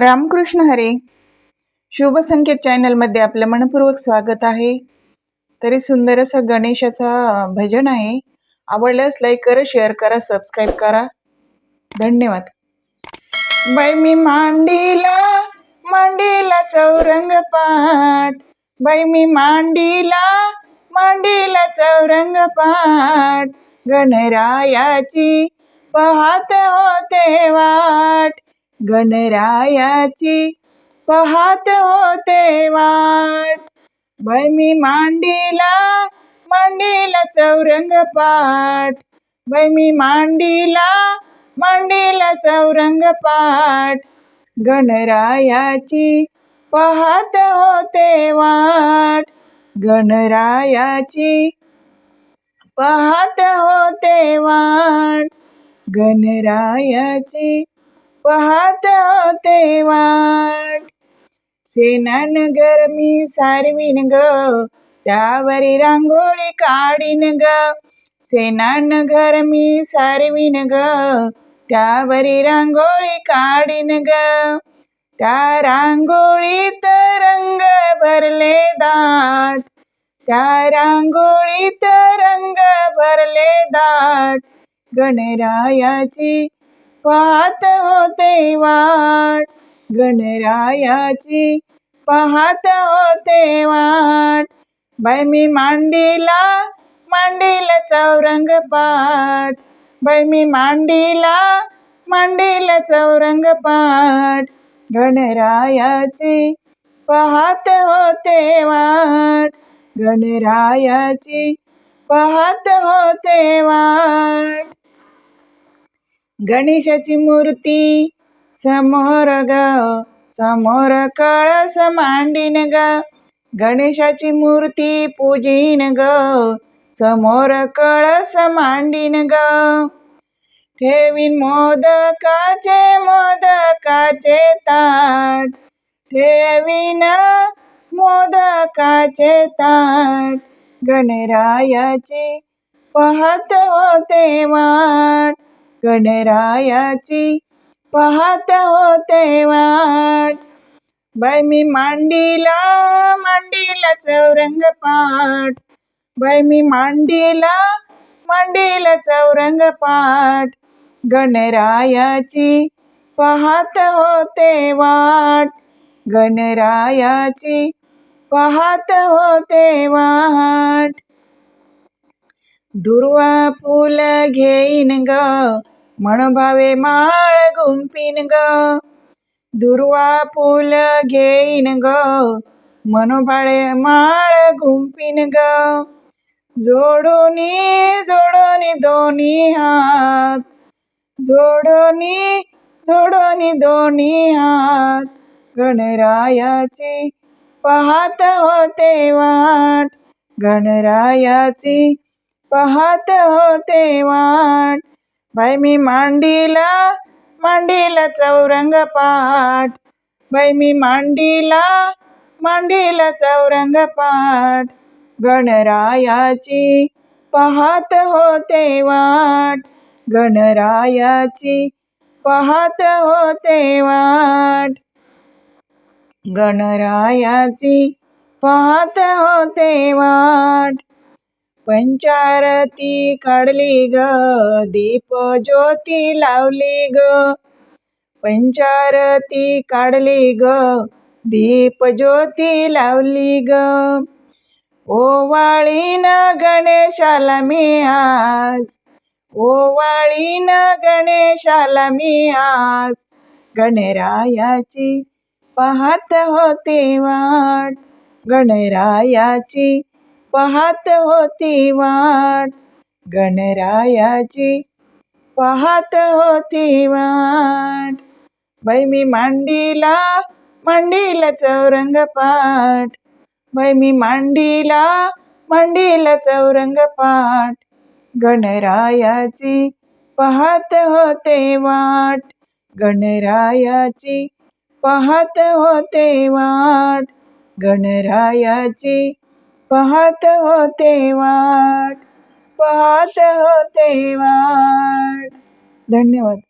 रामकृष्ण हरे. शुभ संकेत चॅनलमध्ये आपलं मनपूर्वक स्वागत आहे. तरी सुंदर असं गणेशाचा भजन आहे. आवडल्यास लाईक करा शेअर करा सबस्क्राईब करा. धन्यवाद. बाई मी मांडीला मांडीला चौरंग पाठ. बाई मी मांडीला मांडीला चौरंग पाठ. गणरायाची पाहत होते वाट. गणरायाची पाहत होते वाट. बाई मी मांडीला मांडीला चौरंग पाठ. बाई मी मांडीला मांडीला चौरंग पाठ. गणरायाची पाहत होते वाट. गणरायाची पाहत होते वाट. गणरायाची पाहता होते वाट. सेनानगर मी सारवीन ग त्यावरी रांगोळी काढीन ग. सेनानगर मी सारवीन ग त्यावरी रांगोळी काढीन ग. त्या रांगोळीत रंग भरले दाट. त्या रांगोळीत रंग भरले दाट. गणरायाची पाहत होते वाट. गणरायाची पाहत होते वाट. बाई मी मांडीला मांडीला चौरंग पाठ. बाई मी मांडीला मांडीला चौरंग पाठ. गणरायाची पाहत होते वाट. गणरायाची पाहत होते वाट. गणेशाची मूर्ती. समोर ग समोर कळस मांडीन ग. गणेशाची मूर्ती पूजीन ग समोर कळस मांडीन ग. ठेवीन मोदकाचे मोदकाचे ताट. ठेवीन मोदकाचे ताट. गणरायाची पाहत होते वाट. गणरायाची पाहत होते वाट. बाय मी मांडीला मांडीला चौरंग पाठ. बाय मी मांडीला मांडीला चौरंग पाठ. गणरायाची पाहत होते वाट. गणरायाची पाहत होते वाट. दुर्वा फुल घेईन ग. भावे माळ गुंपीन ग. दुर्वा फुल घेईन ग. मनोबाळे माळ गुंपीन ग. जोडोनी जोडोनी दोन्ही हात. जोडोनी जोडोनी दोन्ही हात. गणरायाची पाहत होते वाट. गणरायाची पाहत होते वाट. बाई मी मांडीला मांडीला चौरंग पाठ. बाई मी मांडीला मांडीला चौरंग पाठ. गणरायाची पाहत होते वाट. गणरायाची पाहत होते वाट. गणरायाची पाहत होते वाट. पंचारती काढली ग दीप ज्योती लावली ग. पंचारती काढली ग दीप ज्योती लावली ग. ओवाळीन गणेशाला मी आज ओवाळीन गणेशाला मी आज. गणरायाची पाहत होते वाट गणरायाची पाहत होती वाट. गणरायाची पाहत होती वाट. बाई मी मांडीला मांडीला चौरंग पाठ बाई मी मांडीला मांडीला चौरंग पाठ गणरायाची पाहत होते वाट. गणरायाची पाहत होते वाट. गणरायाची पाहत होते वाट पाहत होते वाट. धन्यवाद.